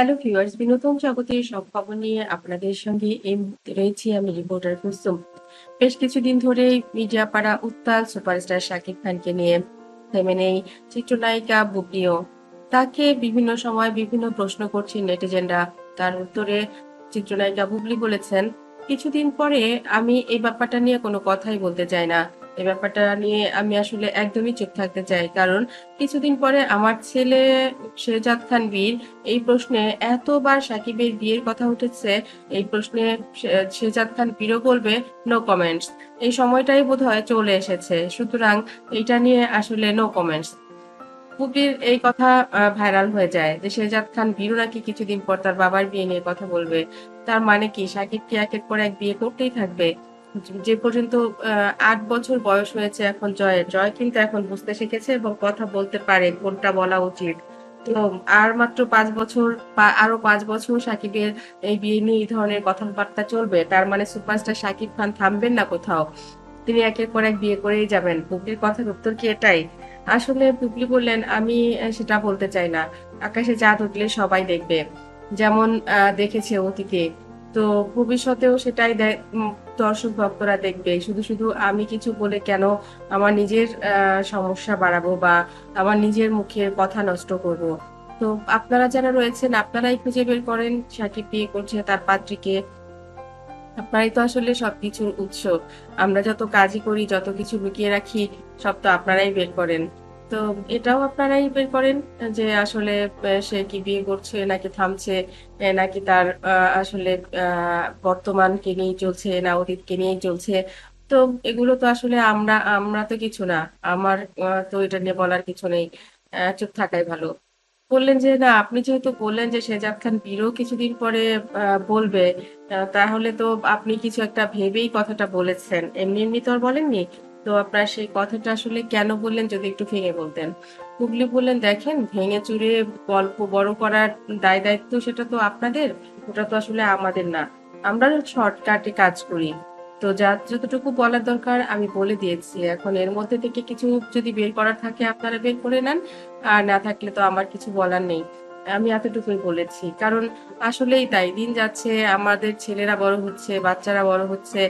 Hello viewers বিনোদন জগতের সব খবর নিয়ে আপনাদের সঙ্গে এই মুহূর্তে রয়েছি আমি রিপোর্টার কুসুম। বেশ কিছুদিন ধরেই মিডিয়া পাড়া উত্তাল সুপারস্টার শাকিব খানকে নিয়ে থেমে নেই চিত্রনায়িকা বুবলিও। তাকে বিভিন্ন সময় বিভিন্ন প্রশ্ন করছেন নেটিজেনরা। তার উত্তরে চিত্রনায়িকা বুবলি বলেছেন, কিছুদিন পরে আমি এই ব্যাপারটা নিয়ে কোনো কথাই বলতে চাই না। এই ব্যাপারটা নিয়ে আমি আসলে একদমই চুপ থাকতে চাই। কারণ কিছুদিন পরে আমার ছেলে শেহজাদ খান বীর এই প্রশ্নে এতবার সাকিবের বিয়ের কথা উঠেছে, এই প্রশ্নে শেহজাদ খান বীরও বলবে নো কমেন্টস এই সময়টাই বোধ হয় চলে এসেছে। সুতরাং এটা নিয়ে আসলে নো কমেন্টস পুবির এই কথা ভাইরাল হয়ে যায় যে শেহজাদ খান বীরও নাকি কিছুদিন পর তার বাবার বিয়ে নিয়ে কথা বলবে। তার মানে কি সাকিব কি একের পর এক বিয়ে করতেই থাকবে? যে পর্যন্ত আট বছর বয়স হয়েছে এখন জয়ের। জয় কিন্তু এখন বুঝতে শিখেছে এবং কথা বলতে পারে, কোনটা বলা উচিত। তো আর মাত্র পাঁচ বছর বা আরও পাঁচ বছর সাকিবের এই বিয়ে নিয়ে এই ধরনের কথাবার্তা চলবে। তার মানে সুপারস্টার সাকিব খান থামবেন না কোথাও। তিনি একের পর এক বিয়ে করেই যাবেন। পুবলির কথার উত্তর কি এটাই? আসলে পুবলি বললেন, আমি সেটা বলতে চাই না। আকাশে চাঁদ উঠলে সবাই দেখবে। যেমন দেখেছে অতীতে। তো ভবিষ্যতেও সেটাই দর্শক ভক্তরা দেখবে। শুধু শুধু আমি কিছু বলে কেন আমার নিজের সমস্যা বাড়াবো বা আমার নিজের মুখে কথা নষ্ট করব? তো আপনারা যারা রয়েছেন, আপনারাই খুঁজে বের করেন সাকিব বিয়ে করছে তার পাত্রীকে। আপনারাই তো আসলে সবকিছুর উৎস। আমরা যত কাজই করি, যত কিছু লুকিয়ে রাখি, সব তো আপনারাই বের করেন। তো এটাও আপনারাই বের করেন যে আসলে সে কি বিয়ে করছে, নাকি থামছে নাকি তার আসলে বর্তমানকে নিয়েই চলছে, না অতীতকে নিয়েই চলছে। তো এগুলো তো আসলে আমরা আমরা তো কিছু না। আমার তো এটা নিয়ে বলার কিছু নেই। চুপ থাকাই ভালো। বললেন যে, না, আপনি যেহেতু বললেন যে শেজাদ খান বীরও কিছুদিন পরে বলবে তাহলে তো আপনি কিছু একটা ভেবেই কথাটা বলেছেন। এমনি এমনি তো আর বলেননি? তো আপনার সেই কথাটা আসলে কেন বললেন যদি একটু ভেঙে বলতেন? হুগলি বললেন, দেখেন, ভেঙে চুরে গল্প বড় করার দায় দায়িত্ব সেটা তো আপনাদের, ওটা তো আসলে আমাদের না। আমরা শর্টকাটে কাজ করি। তো যা, যতটুকু বলার দরকার আমি বলে দিয়েছি। এখন এর মধ্যে থেকে কিছু যদি বের করার থাকে আপনারা বের করে নেন, আর না থাকলে তো আমার কিছু বলার নেই। আমি এতটুকুই বলেছি। কারণ আসলেই তাই, দিন যাচ্ছে, আমাদের ছেলেরা বড় হচ্ছে, বাচ্চারা বড় হচ্ছে।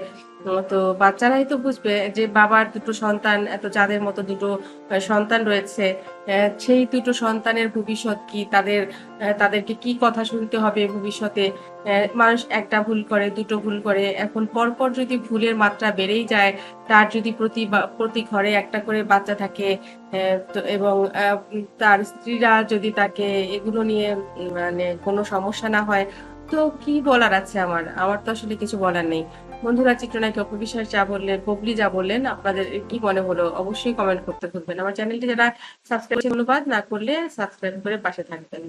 তো বাচ্চারাই তো বুঝবে যে বাবার দুটো সন্তান, এত যাদের মতো দুটো সন্তান রয়েছে সেই দুটো সন্তানের ভবিষ্যৎ কি? তাদের তাদেরকে কি কথা শুনতে হবে ভবিষ্যতে? মানুষ একটা ভুল করে, দুটো ভুল করে। এখন পরপর যদি ভুলের মাত্রা বেড়েই যায়, তার যদি প্রতি প্রতি ঘরে একটা করে বাচ্চা থাকে এবং তার স্ত্রীরা যদি তাকে এগুলো নিয়ে মানে কোনো সমস্যা না হয়, তো কি বলার আছে আমার? আমার তো আসলে কিছু বলার নেই। বন্ধুরা চিত্রনায়ক অপবিশ্বাস যা বললেন ববলি যা বললেন, আপনাদের কি মনে হলো অবশ্যই কমেন্ট করতে ভুলবেন আমার চ্যানেলটি যারা সাবস্ক্রাইব অনুবাদ না করলে সাবস্ক্রাইব করে পাশে থাকবেন।